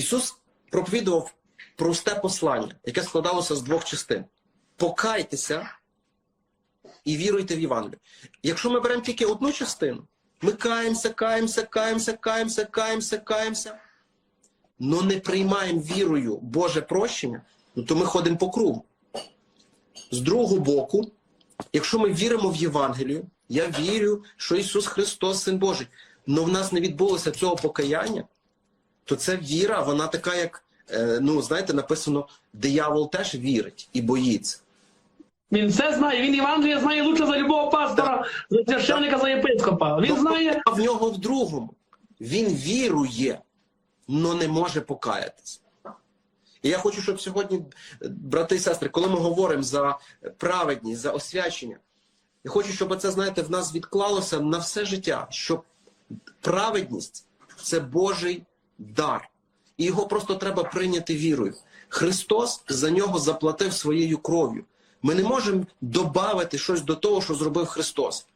Ісус проповідував просте послання, яке складалося з двох частин: покайтеся і віруйте в Євангелію. Якщо ми беремо тільки одну частину, ми каємося, каємося, каємося, каємося, каємося, каємося, но не приймаємо вірою Боже прощення, ну то ми ходимо по кругу. З другого боку, якщо ми віримо в Євангелію, я вірю, що Ісус Христос, Син Божий, але в нас не відбулося цього покаяння, то ця віра, вона така, як, е, ну, знаєте, написано, диявол теж вірить і боїться. Він все знає, він Євангелія знає лучше за любого пастора, за священника, за єпископа. Він Тобто, знає, а в нього в другому. Він вірує, але не може покаятися. І я хочу, щоб сьогодні, брати і сестри, коли ми говоримо за праведність, за освячення, я хочу, щоб це, знаєте, в нас відклалося на все життя, що праведність це Божий дар. І його просто треба прийняти вірою. Христос за нього заплатив своєю кров'ю. Ми не можемо додати щось до того, що зробив Христос.